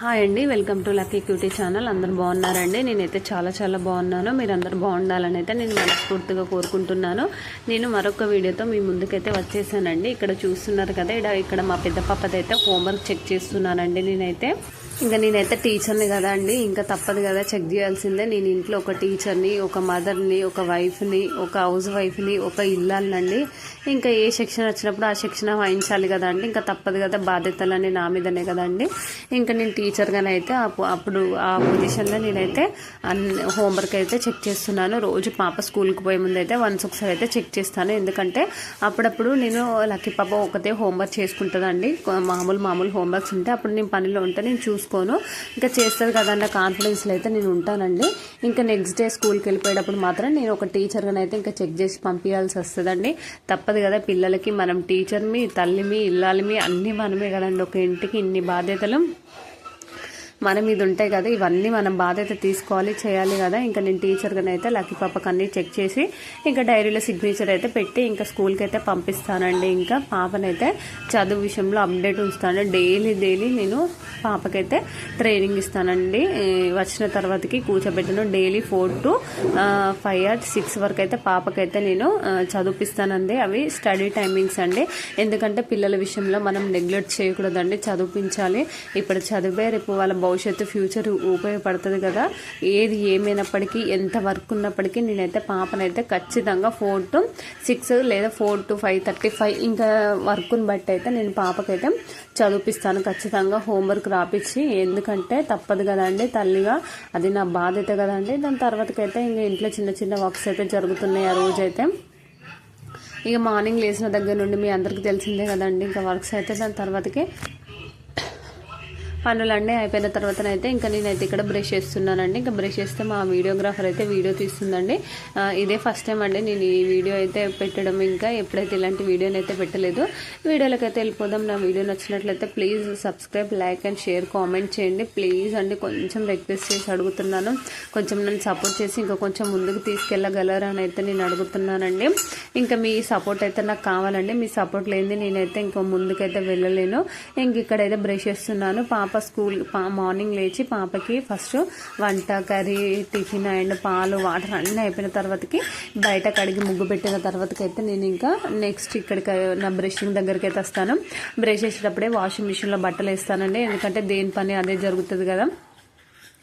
Hi అండి welcome to lucky cutie channel. అందరు బాగున్నారండి? నేనైతే చాలా చాలా బాగున్నాను. మీరు అందరు బాగుండాలని అయితే నేను మనస్ఫూర్తిగా కోరుకుంటున్నాను. నేను మరొక వీడియోతో మీ ముందుకైతే వచ్చేసానండి. ఇక్కడ చూస్తున్నారు కదా ఇక్కడ ఇక్కడ మా పెద్ద పాపదైతే హోంవర్క్ చెక్ చేస్తున్నానండి నేనైతే. ఇంకా నేనైతే టీచర్ని కదా అండి ఇంకా తప్పదు కదా చెక్ చేయాల్సిందే. నేను ఇంట్లో ఒక టీచర్ని ఒక మదర్ని ఒక వైఫ్ని ఒక హౌస్ వైఫ్ని ఒక ఇల్లాలండి ఇంకా ఏ సెక్షన్ వచ్చినప్పుడు ఆ సెక్షన్ వాయించాలి కదా అండి. ఇంకా తప్పదు కదా బాధ్యతలన్నీ నా మీదనే కదండి ఇంకా నేను టీచర్గానే అయితే అప్పుడు ఆ పొజిషన్లో నేనైతే అన్ని హోంవర్క్ అయితే చెక్ చేస్తున్నాను. రోజు పాప స్కూల్కి పోయే ముందు అయితే వన్స్ ఒకసారి అయితే చెక్ చేస్తాను. ఎందుకంటే అప్పుడప్పుడు నేను లక్కీ పాప ఒకతే హోంవర్క్ చేసుకుంటుందండి. మామూలు మామూలు హోంవర్క్స్ ఉంటే అప్పుడు నేను పనిలో ఉంటే నేను చూసుకోను ఇంకా చేస్తుంది కదా కాన్ఫిడెన్స్లో అయితే నేను ఉంటానండి. ఇంకా నెక్స్ట్ డే స్కూల్కి వెళ్ళిపోయేటప్పుడు మాత్రం నేను ఒక టీచర్గా అయితే ఇంకా చెక్ చేసి పంపించాల్సి వస్తుందండి. తప్పదు కదా పిల్లలకి మనం టీచర్మి తల్లిమి ఇల్లాలిమి అన్నీ మనమే కదండి ఒక ఇంటికి ఇన్ని బాధ్యతలు. మన మీద ఉంటాయి కదా ఇవన్నీ మనం బాధ్యత తీసుకోవాలి చేయాలి కదా. ఇంకా నేను టీచర్గానే అయితే లక్కీ పాపకు అన్నీ చెక్ చేసి ఇంకా డైరీలో సిగ్నేచర్ అయితే పెట్టి ఇంకా స్కూల్కి అయితే పంపిస్తానండి. ఇంకా పాపనైతే చదువు విషయంలో అప్డేట్ ఉంచుతాను. డైలీ డైలీ నేను పాపకైతే ట్రైనింగ్ ఇస్తానండి. వచ్చిన తర్వాతకి కూర్చోబెట్టను. Daily four to five or six వరకు అయితే పాపకైతే నేను చదివిస్తానండి చదివిపిస్తానండి. అవి స్టడీ టైమింగ్స్ అండి. ఎందుకంటే పిల్లల విషయంలో మనం నెగ్లెక్ట్ చేయకూడదండి. చదివించాలి. ఇప్పుడు చదివే రేపు వాళ్ళ భవిష్యత్తు ఫ్యూచర్ ఉపయోగపడుతుంది కదా. ఏది ఏమైనప్పటికీ ఎంత వర్క్ ఉన్నప్పటికీ నేనైతే పాపనైతే ఖచ్చితంగా ఫోర్ టు సిక్స్ లేదా four to five thirty five ఇంకా వర్క్ని బట్టి అయితే నేను పాపకైతే చదివిపిస్తాను. ఖచ్చితంగా హోంవర్క్ రాపిచ్చి ఎందుకంటే తప్పదు కదండి తల్లిగా. అది నా బాధ్యత కదండి. దాని తర్వాతకైతే ఇంకా ఇంట్లో చిన్న చిన్న వర్క్స్ అయితే జరుగుతున్నాయి ఆ రోజైతే. ఇక మార్నింగ్ లేచిన దగ్గర నుండి మీ అందరికీ తెలిసిందే కదండి. ఇంకా వర్క్స్ అయితే దాని తర్వాతకి పనులన్నీ అయిపోయిన తర్వాతనైతే ఇంకా నేనైతే ఇక్కడ బ్రష్ చేస్తున్నానండి. ఇంకా బ్రష్ చేస్తే మా వీడియోగ్రాఫర్ అయితే వీడియో తీస్తుందండి. ఇదే ఫస్ట్ టైం అండి నేను ఈ వీడియో అయితే పెట్టడం. ఇంకా ఎప్పుడైతే ఇలాంటి వీడియోని అయితే పెట్టలేదు వీడియోలోకి అయితే వెళ్ళిపోదాం. నా వీడియో నచ్చినట్లయితే please subscribe like and share comment చేయండి. ప్లీజ్ అండి కొంచెం రిక్వెస్ట్ చేసి అడుగుతున్నాను. కొంచెం నన్ను సపోర్ట్ చేసి ఇంకా కొంచెం ముందుకు తీసుకెళ్ళగలరా అని అయితే నేను అడుగుతున్నానండి. ఇంకా మీ సపోర్ట్ అయితే నాకు కావాలండి. మీ సపోర్ట్ లేనిది నేనైతే ఇంకా ముందుకైతే వెళ్ళలేను. ఇంక ఇక్కడైతే బ్రష్ చేస్తున్నాను. పాప స్కూల్ పా మార్నింగ్ లేచి పాపకి ఫస్ట్ వంట కర్రీ టిఫిన్ అండ్ పాలు వాటర్ అన్నీ అయిపోయిన తర్వాతకి బయట కడిగి ముగ్గు పెట్టిన తర్వాతకి అయితే నేను ఇంకా నెక్స్ట్ ఇక్కడికి నా బ్రషింగ్ దగ్గరికి అయితే వస్తాను. బ్రష్ చేసేటప్పుడే వాషింగ్ మిషన్లో బట్టలు వేస్తానండి. ఎందుకంటే దేని పని అదే జరుగుతుంది కదా.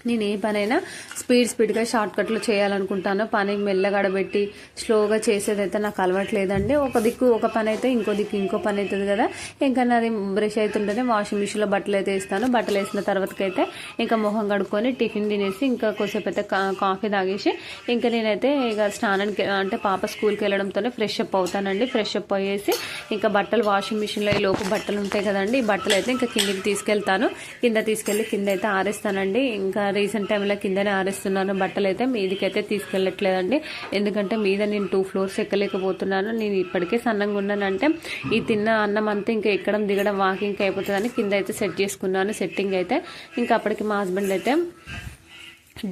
నేను ఏ పనైనా స్పీడ్ స్పీడ్గా షార్ట్కట్లు చేయాలనుకుంటాను. పని మెల్లగడబెట్టి స్లోగా చేసేదైతే నాకు అలవట్లేదండి. ఒక దిక్కు ఒక పని అయితే ఇంకో దిక్కు ఇంకో పని అవుతుంది కదా. ఇంకా నాది బ్రష్ అవుతుంటేనే వాషింగ్ మిషన్లో బట్టలు అయితే వేస్తాను. బట్టలు వేసిన తర్వాతకైతే ఇంకా మొహం కడుక్కొని టిఫిన్ తినేసి ఇంకా కొద్దిసేపు అయితే కా- కాఫీ తాగేసి ఇంకా నేనైతే ఇక స్నానానికి అంటే పాప స్కూల్కి వెళ్ళడంతోనే ఫ్రెష్ అప్ అవుతానండి. ఫ్రెష్ అప్ అయ్యేసి ఇంకా బట్టలు వాషింగ్ మిషన్లో ఈ లోపు బట్టలు ఉంటాయి కదండి. ఈ బట్టలు అయితే ఇంకా కిందికి తీసుకెళ్తాను. కింద తీసుకెళ్ళి కింద అయితే ఆరేస్తానండి. ఇంకా రీసెంట్ టైంలో కిందనే ఆరేస్తున్నాను. బట్టలు అయితే మీదికైతే తీసుకెళ్ళట్లేదండి. ఎందుకంటే మీద నేను టూ ఫ్లోర్స్ ఎక్కలేకపోతున్నాను. నేను ఇప్పటికే సన్నంగా ఉన్నానంటే ఈ తిన్న అన్నం అంతా ఇంకా ఎక్కడం దిగడం వాకింగ్ అయిపోతుందని కింద అయితే సెట్ చేసుకున్నాను. సెట్టింగ్ అయితే ఇంకా అప్పటికి మా హస్బెండ్ అయితే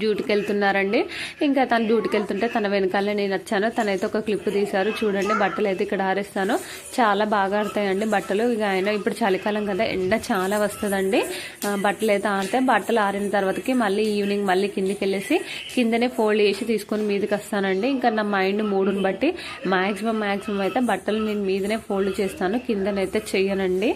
డ్యూటీకి వెళ్తున్నారండి ఇంకా తను డ్యూటీకి వెళ్తుంటే తన వెనకాలనే నేను వచ్చాను. తనైతే ఒక క్లిప్ తీశారు. చూడండి బట్టలు అయితే ఇక్కడ ఆరేస్తాను. చాలా బాగా ఆడతాయండి బట్టలు. ఇక ఆయన ఇప్పుడు చలికాలం కదా ఎండ చాలా వస్తుందండి. బట్టలు అయితే ఆడితే బట్టలు ఆరిన తర్వాతకి మళ్ళీ ఈవినింగ్ మళ్ళీ కిందికి వెళ్ళేసి కిందనే ఫోల్డ్ చేసి తీసుకొని మీదకి వస్తానండి. ఇంకా నా మైండ్ మూడుని బట్టి మ్యాక్సిమం మ్యాక్సిమం అయితే బట్టలు నేను మీదనే ఫోల్డ్ చేస్తాను. కిందనైతే చెయ్యనండి.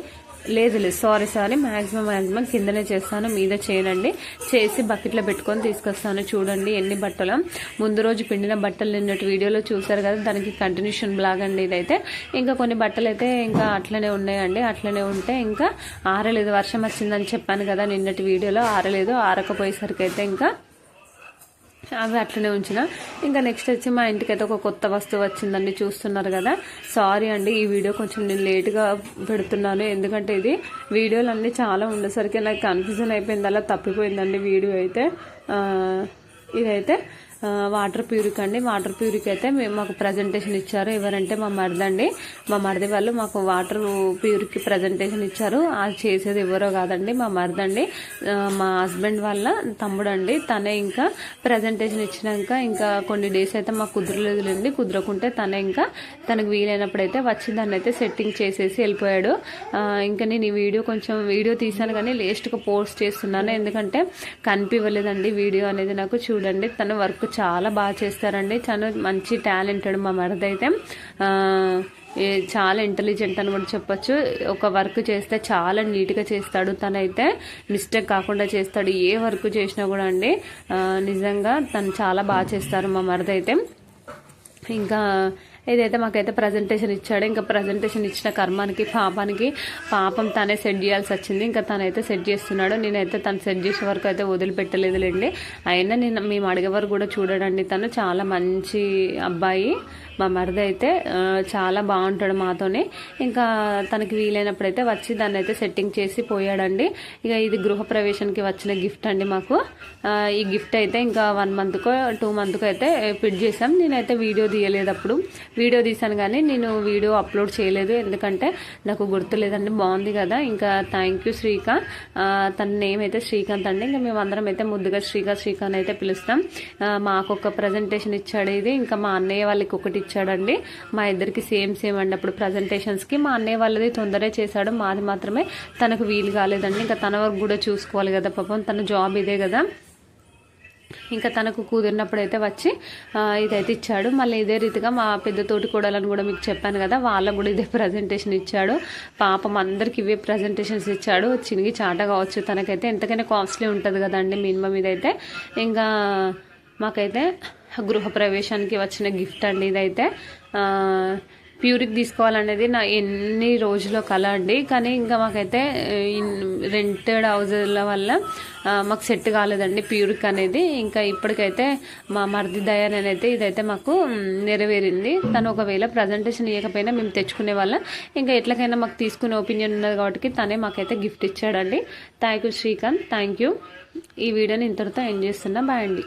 లేదు లేదు. సారీ సారీ మ్యాక్సిమం మ్యాక్సిమం కిందనే చేస్తాను. మీద చేయనండి చేసి బకెట్లో పెట్టుకొని తీసుకొస్తాను. చూడండి ఎన్ని బట్టలు. ముందు రోజు పిండిన బట్టలు నిన్నటి వీడియోలో చూసారు కదా దానికి కంటిన్యూషన్ బ్లాగ్ అండి ఇదైతే. ఇంకా కొన్ని బట్టలు అయితే ఇంకా అట్లనే ఉన్నాయండి. అట్లనే ఉంటే ఇంకా ఆరలేదు. వర్షం వచ్చిందని చెప్పాను కదా నిన్నటి వీడియోలో. ఆరలేదు. ఆరకపోయేసరికి అయితే ఇంకా అవి అట్లనే ఉంచిన. ఇంకా నెక్స్ట్ వచ్చి మా ఇంటికి అయితే ఒక కొత్త వస్తువు వచ్చిందండి చూస్తున్నారు కదా. సారీ అండి ఈ వీడియో కొంచెం నేను లేట్గా పెడుతున్నాను. ఎందుకంటే ఇది వీడియోలు అన్నీ చాలా ఉండేసరికి నాకు కన్ఫ్యూజన్ అయిపోయింది అలా తప్పిపోయిందండి వీడియో అయితే. ఇదైతే వాటర్ ప్యూరిక్ అండి. వాటర్ ప్యూరిక్ అయితే మేము మాకు ప్రజెంటేషన్ ఇచ్చారు. ఎవరంటే మా మరిదండి మా మరిది వాళ్ళు మాకు వాటర్ ప్యూరిక్ ప్రజెంటేషన్ ఇచ్చారు. అది చేసేది ఎవరో కాదండి మా మరిదండి మా హస్బెండ్ వాళ్ళ తమ్ముడు అండి. తనే ఇంకా ప్రజెంటేషన్ ఇచ్చినాక ఇంకా కొన్ని డేస్ అయితే మాకు కుదరలేదులేండి. కుదరకుంటే తనే ఇంకా తనకు వీలైనప్పుడైతే వచ్చి దాన్ని అయితే సెట్టింగ్ చేసేసి వెళ్ళిపోయాడు. ఇంకా నేను ఈ వీడియో కొంచెం వీడియో తీసాను కానీ లేస్ట్గా పోస్ట్ చేస్తున్నాను. ఎందుకంటే కనిపించలేదండి వీడియో అనేది నాకు. చూడండి తను వర్క్ చాలా బాగా చేస్తారండి. తను మంచి టాలెంటెడ్ మా మరిది అయితే చాలా ఇంటెలిజెంట్ అని కూడా చెప్పొచ్చు. ఒక వర్క్ చేస్తే చాలా నీట్గా చేస్తాడు తనైతే. మిస్టేక్ కాకుండా చేస్తాడు. ఏ వర్క్ చేసినా కూడా అండి నిజంగా తను చాలా బాగా చేస్తారు మా మరిది అయితే ఇంకా ఇదైతే మాకైతే ప్రజెంటేషన్ ఇచ్చాడు. ఇంకా ప్రజెంటేషన్ ఇచ్చిన కర్మానికి పాపానికి పాపం తనే సెట్ చేయాల్సి వచ్చింది. ఇంకా తనైతే సెట్ చేస్తున్నాడు. నేనైతే తను సెట్ చేసే వరకు అయితే వదిలిపెట్టలేదులేండి. అయినా నేను మేము అడిగే వరకు కూడా చూడడండి తను. చాలా మంచి అబ్బాయి. మా మరిది అయితే చాలా బాగుంటాడు మాతోనే. ఇంకా తనకి వీలైనప్పుడైతే వచ్చి దాన్ని అయితే సెట్టింగ్ చేసి పోయాడండి. ఇక ఇది గృహప్రవేశానికి వచ్చిన గిఫ్ట్ అండి మాకు. ఈ గిఫ్ట్ అయితే ఇంకా వన్ మంత్కో టూ మంత్కో అయితే ఫిట్ చేసాం నేనైతే వీడియో తీయలేదు అప్పుడు. వీడియో తీసాను కానీ నేను వీడియో అప్లోడ్ చేయలేదు. ఎందుకంటే నాకు గుర్తులేదండి. బాగుంది కదా. ఇంకా థ్యాంక్ యూ శ్రీకాంత్. తన నేమ్ అయితే శ్రీకాంత్ అండి. ఇంకా మేము అందరం అయితే ముద్దుగా శ్రీకాంత్ శ్రీకాంత్ అయితే పిలుస్తాం. మాకు ఒక ప్రజెంటేషన్ ఇచ్చాడు ఇది. ఇంకా మా అన్నయ్య వాళ్ళకి ఒకటి ఇచ్చాడండి. మా ఇద్దరికి సేమ్ సేమ్ అండి. అప్పుడు ప్రజెంటేషన్స్కి మా అన్నయ్య వాళ్ళది తొందరగా చేశాడు. మాది మాత్రమే తనకు వీలు కాలేదండి. ఇంకా తన వరకు కూడా చూసుకోవాలి కదా పాపం. తన జాబ్ ఇదే కదా. ఇంకా తనకు కుదిరినప్పుడైతే అయితే వచ్చి ఇదైతే ఇచ్చాడు. మళ్ళీ ఇదే రీతిగా మా పెద్ద తోటి కూడాలని కూడా మీకు చెప్పాను కదా వాళ్ళకు కూడా ఇదే ప్రజెంటేషన్ ఇచ్చాడు. పాపం అందరికి ఇవే ప్రజెంటేషన్స్ ఇచ్చాడు. చినిగి చాట కావచ్చు. తనకైతే ఎంతకైనా కాస్ట్లీ ఉంటుంది కదండి మినిమం ఇదైతే. ఇంకా మాకైతే గృహప్రవేశానికి వచ్చిన గిఫ్ట్ అండి ఇదైతే. ప్యూరిక్ తీసుకోవాలనేది నా ఎన్ని రోజుల కళ అండి. కానీ ఇంకా మాకైతే రెంటెడ్ హౌజుల వల్ల మాకు సెట్ కాలేదండి ప్యూరిక్ అనేది. ఇంకా ఇప్పటికైతే మా మరిది దయ నేనైతే ఇదైతే మాకు నెరవేరింది. తను ఒకవేళ ప్రజెంటేషన్ ఇవ్వకపోయినా మేము తెచ్చుకునే వాళ్ళం. ఇంకా ఎట్లకైనా మాకు తీసుకునే ఒపీనియన్ ఉన్నది కాబట్టి తనే మాకైతే గిఫ్ట్ ఇచ్చాడండి. Thank you Srikanth thank you ఈ వీడియోని ఇంతటితో ఎండ్ చేస్తున్నా. బాయ్ అండి.